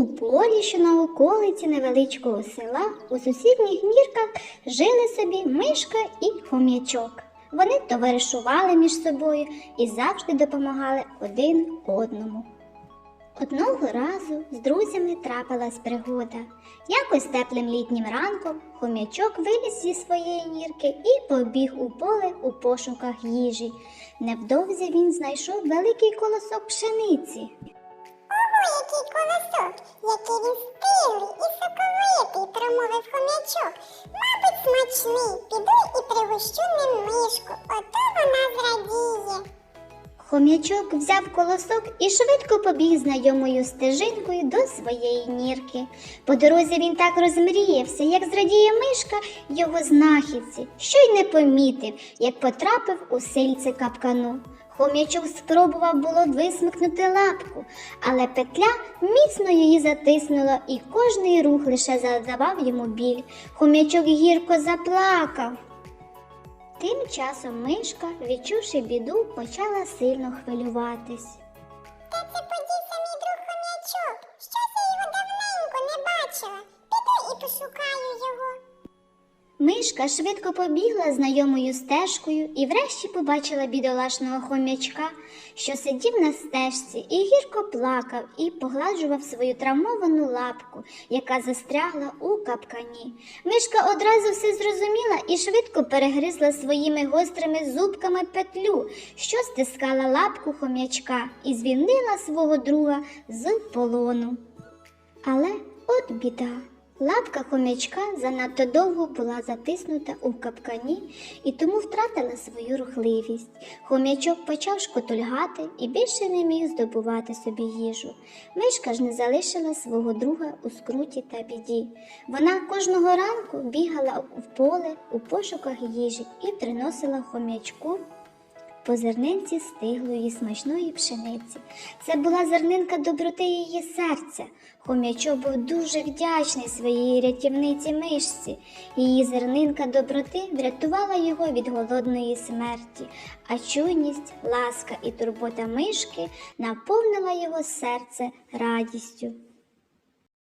У полі, що на околиці невеличкого села, у сусідніх нірках жили собі мишка і хом'ячок. Вони товаришували між собою і завжди допомагали один одному. Одного разу з друзями трапилась пригода. Якось теплим літнім ранком хом'ячок виліз зі своєї нірки і побіг у поле у пошуках їжі. Невдовзі він знайшов великий колосок пшениці. Який він стилий і соковитий, промовив хомячок. Мабуть, смачний. Піду і пригощу ним мишку, ото вона зрадіє. Хом'ячок взяв колосок і швидко побіг знайомою стежинкою до своєї нірки. По дорозі він так розмріявся, як зрадіє мишка його знахідці, що й не помітив, як потрапив у сильце капкану. Хом'ячок спробував було висмикнути лапку, але петля міцно її затиснула, і кожний рух лише завдавав йому біль. Хом'ячок гірко заплакав. Тим часом мишка, відчувши біду, почала сильно хвилюватись. Мишка швидко побігла знайомою стежкою і врешті побачила бідолашного хом'ячка, що сидів на стежці і гірко плакав і погладжував свою травмовану лапку, яка застрягла у капкані. Мишка одразу все зрозуміла і швидко перегризла своїми гострими зубками петлю, що стискала лапку хом'ячка, і звільнила свого друга з полону. Але от біда. Лапка хомячка занадто довго була затиснута у капкані і тому втратила свою рухливість. Хомячок почав шкотульгати і більше не міг здобувати собі їжу. Мишка ж не залишила свого друга у скруті та біді. Вона кожного ранку бігала в поле у пошуках їжі і приносила хомячку по зернинці стиглої смачної пшениці. Це була зернинка доброти її серця. Хом'ячок був дуже вдячний своїй рятівниці мишці. Її зернинка доброти врятувала його від голодної смерті, а чуйність, ласка і турбота мишки наповнила його серце радістю.